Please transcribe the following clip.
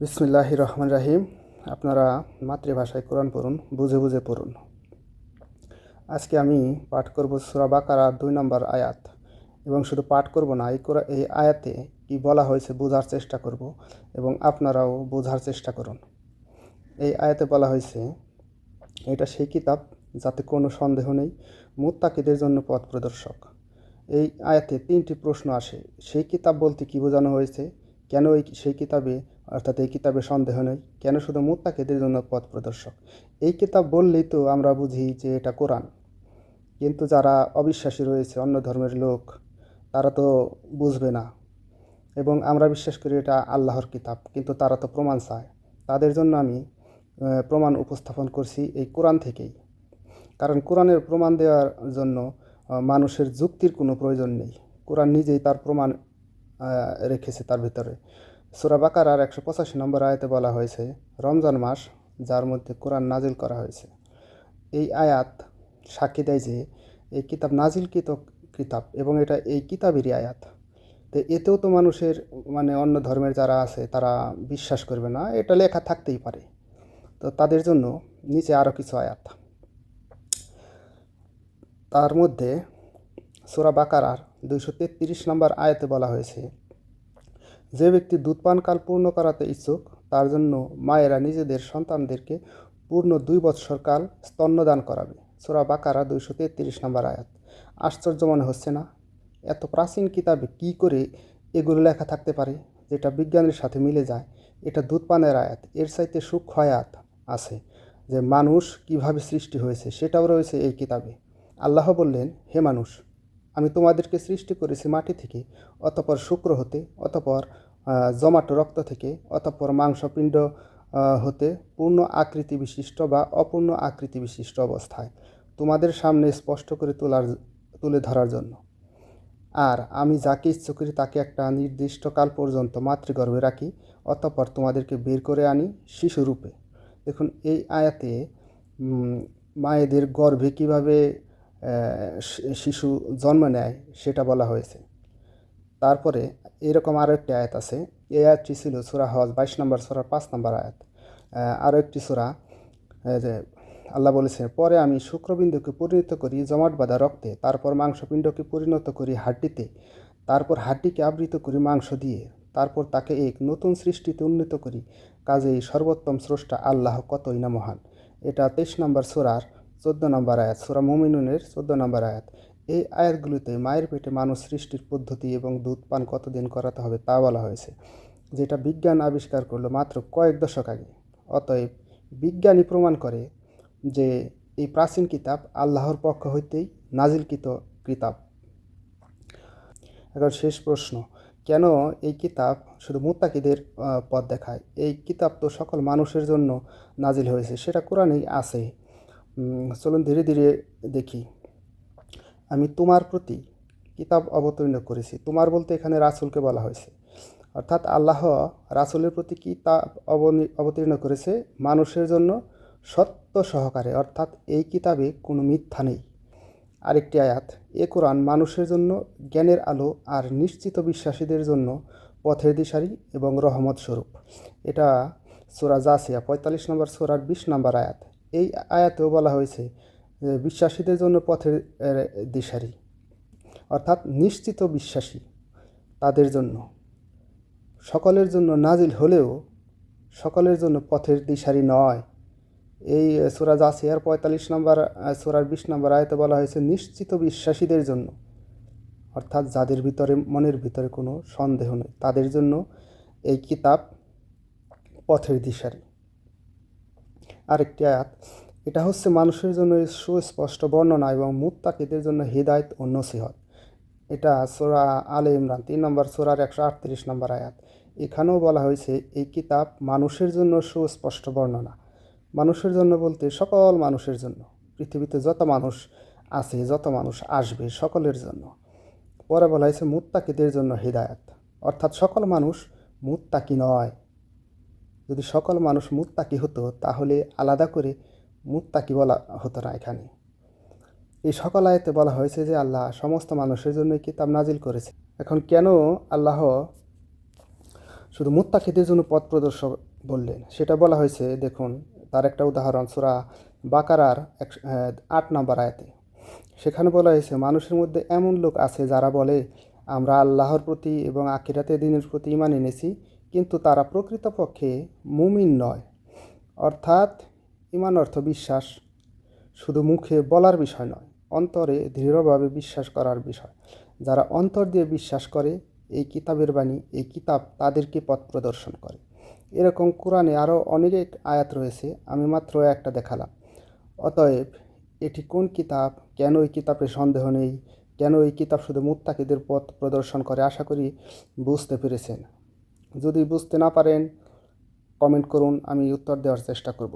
বিসমিল্লাহ রহমান রাহিম। আপনারা মাতৃভাষায় কোরআন পড়ুন, বুঝে বুঝে পড়ুন। আজকে আমি পাঠ করব সুরা বাকারা দুই নম্বর আয়াত। এবং শুধু পাঠ করব না, এই এই আয়াতে কি বলা হয়েছে বোঝার চেষ্টা করব এবং আপনারাও বোঝার চেষ্টা করুন। এই আয়াতে বলা হয়েছে, এটা সেই কিতাব যাতে কোনো সন্দেহ নেই, মুত্তাকিদের জন্য পথ প্রদর্শক। এই আয়াতে তিনটি প্রশ্ন আসে, সেই কিতাব বলতে কি বোঝানো হয়েছে, কেন এই সেই কিতাবে অর্থাৎ এই কিতাবে সন্দেহ নেই। কেন শুধু মুত্তাকিদের জন্য পথ প্রদর্শক? এই কিতাব বললেই তো আমরা বুঝি যে এটা কোরআন। কিন্তু যারা অবিশ্বাসী রয়েছে, অন্য ধর্মের লোক, তারা তো বুঝবে না। এবং আমরা বিশ্বাস করি এটা আল্লাহর কিতাব, কিন্তু তারা তো প্রমাণ চায়। তাদের জন্য আমি প্রমাণ উপস্থাপন করছি এই কোরআন থেকেই। কারণ কোরআনের প্রমাণ দেওয়ার জন্য মানুষের যুক্তির কোনো প্রয়োজন নেই। কোরআন নিজেই তার প্রমাণ রেখেছে তার ভিতরে। সুরা বাকার আর একশো পঁচাশি নম্বর আয়াতে বলা হয়েছে, রমজান মাস যার মধ্যে কোরআন নাজিল করা হয়েছে। এই আয়াত সাক্ষী দেয় যে, এই কিতাব নাজিলকৃত কিতাব এবং এটা এই কিতাবেরই আয়াত। তো এতেও তো মানুষের মানে অন্য ধর্মের যারা আছে, তারা বিশ্বাস করবে না, এটা লেখা থাকতেই পারে। তো তাদের জন্য নিচে আরও কিছু আয়াত। তার মধ্যে সোরা বাকারার দুইশো তেত্রিশ নম্বর আয়াতে বলা হয়েছে যে ব্যক্তি দুধপানকাল পূর্ণ করাতে ইচ্ছুক, তার জন্য মায়েরা নিজেদের সন্তানদেরকে পূর্ণ দুই বৎসরকাল স্তন্যদান করাবে। সোরা বাকারা দুইশো তেত্রিশ নম্বর আয়াত। আশ্চর্য মনে হচ্ছে না? এত প্রাচীন কিতাবে কি করে এগুলো লেখা থাকতে পারে? যেটা বিজ্ঞানের সাথে মিলে যায়, এটা দুধপানের আয়াত। এর চাইতে সূক্ষ্ম আয়াত আছে যে মানুষ কীভাবে সৃষ্টি হয়েছে, সেটাও রয়েছে এই কিতাবে। আল্লাহ বললেন, হে মানুষ আমি তোমাদেরকে সৃষ্টি করেছি মাটি থেকে, অতপর শুক্র হতে, অতপর জমাট রক্ত থেকে, অতপর মাংসপিণ্ড হতে পূর্ণ আকৃতি বিশিষ্ট বা অপূর্ণ আকৃতি বিশিষ্ট অবস্থায়, তোমাদের সামনে স্পষ্ট করে তোলার, তুলে ধরার জন্য। আর আমি যাকে ইচ্ছে করি তাকে একটা নির্দিষ্ট কাল পর্যন্ত মাতৃগর্ভে রাখি, অতঃপর তোমাদেরকে বের করে আনি শিশুরূপে। দেখুন, এই আয়াতে মায়েদের গর্ভে কীভাবে শিশু জন্ম নেয়, সেটা বলা হয়েছে। তারপরে এরকম আরও একটি আয়াত আছে। এই আয়াতটি ছিল সুরা হজ, বাইশ নম্বর সুরার পাঁচ নম্বর আয়াত। আরও একটি সুরা যে আল্লাহ বলেছেন পরে আমি শুক্রবিন্দুকে পরিণত করি জমাট বাঁধা রক্তে, তারপর মাংসপিণ্ডকে পরিণত করি হাড্ডিতে, তারপর হাড্ডিকে আবৃত করি মাংস দিয়ে, তারপর তাকে এক নতুন সৃষ্টিতে উন্নীত করি। কাজেই সর্বোত্তম স্রষ্টা আল্লাহ কতই না মহান। এটা তেইশ নম্বর সুরার চোদ্দ নম্বর আয়াত, সুরা মুমিনুনের চোদ্দ নম্বর আয়াত। এই আয়াতগুলিতে মায়ের পেটে মানুষ সৃষ্টির পদ্ধতি এবং দুধ পান কতদিন করাতে হবে তা বলা হয়েছে। যেটা বিজ্ঞান আবিষ্কার করল মাত্র কয়েক দশক আগে। অতএব বিজ্ঞানী প্রমাণ করে যে এই প্রাচীন কিতাব আল্লাহর পক্ষ হইতেই নাজিলকৃত কিতাব। এখন শেষ প্রশ্ন, কেন এই কিতাব শুধু মুত্তাকিদের পথ দেখায়? এই কিতাব তো সকল মানুষের জন্য নাজিল হয়েছে, সেটা কোরআনেই আছে। চলুন ধীরে ধীরে দেখি। আমি তোমার প্রতি কিতাব অবতীর্ণ করেছি। তোমার বলতে এখানে রাসুলকে বলা হয়েছে। অর্থাৎ আল্লাহ রাসুলের প্রতি কিতাব অবতীর্ণ করেছে মানুষের জন্য সত্য সহকারে। অর্থাৎ এই কিতাবে কোনো মিথ্যা নেই। আরেকটি আয়াত, এ কোরআন মানুষের জন্য জ্ঞানের আলো আর নিশ্চিত বিশ্বাসীদের জন্য পথের দিশারি এবং রহমত স্বরূপ। এটা সোরা জাসিয়া, পঁয়তাল্লিশ নম্বর সোরার বিশ নম্বর আয়াত। এই আয়াতেও বলা হয়েছে যে বিশ্বাসীদের জন্য পথের দিশারি, অর্থাৎ নিশ্চিত বিশ্বাসী তাদের জন্য। সকলের জন্য নাজিল হলেও সকলের জন্য পথের দিশারি নয়। এই সুরা জাসিয়ার পঁয়তাল্লিশ নম্বর সুরার বিশ নম্বর আয়তে বলা হয়েছে, নিশ্চিত বিশ্বাসীদের জন্য, অর্থাৎ যাদের ভিতরে মনের ভিতরে কোনো সন্দেহ নেই, তাদের জন্য এই কিতাব পথের দিশারি। আরেকটি আয়াত। এটা হচ্ছে মানুষের জন্য সুস্পষ্ট বর্ণনা এবং মুত্তাকিদের জন্য হৃদায়ত ও নসিহত। এটা সোরা আলে ইমরান, তিন নম্বর সোরার একশো আটত্রিশ নম্বর আয়াত। এখানেও বলা হয়েছে, এই কিতাব মানুষের জন্য সুস্পষ্ট বর্ণনা। মানুষের জন্য বলতে সকল মানুষের জন্য। পৃথিবীতে যত মানুষ আছে, যত মানুষ আসবে সকলের জন্য। পরে বলা হয়েছে, মুত্তাকিদের জন্য হৃদায়ত। অর্থাৎ সকল মানুষ মুত্তাকি নয়। যদি সকল মানুষ মুত্তাকি হতো, তাহলে আলাদা করে মুত্তাকি বলা হতো না এখানে। এই সকল আয়তে বলা হয়েছে যে আল্লাহ সমস্ত মানুষের জন্য কিতাব নাজিল করেছে। এখন কেন আল্লাহ শুধু মুত্তাকিদের জন্য পথ প্রদর্শক বললেন? সেটা বলা হয়েছে, দেখুন, তার একটা উদাহরণ, সুরা বাকারার এক আট নম্বর আয়াতে। সেখানে বলা হয়েছে, মানুষের মধ্যে এমন লোক আছে যারা বলে, আমরা আল্লাহর প্রতি এবং আখিরাতে দিনের প্রতি ইমান এনেছি কিন্তু তারা প্রকৃতপক্ষে মুমিন নয়। অর্থাৎ ইমান অর্থ বিশ্বাস। শুধু মুখে বলার বিষয় নয়, অন্তরে দৃঢ়ভাবে বিশ্বাস করার বিষয়। যারা অন্তর দিয়ে বিশ্বাস করে, এই কিতাবের বাণী, এই কিতাব তাদেরকে পথ প্রদর্শন করে। এরকম কোরআনে আরও অনেক আয়াত রয়েছে, আমি মাত্র একটা দেখালাম। অতএব, এটি কোন কিতাব? কেন এই কিতাবে সন্দেহ নেই? কেন এই কিতাব শুধু মুত্তাকিদের পথ প্রদর্শন করে? আশা করি বুঝতে পেরেছেন। যদি বুঝতে না পারেন কমেন্ট করুন আমি উত্তর দেওয়ার চেষ্টা করব।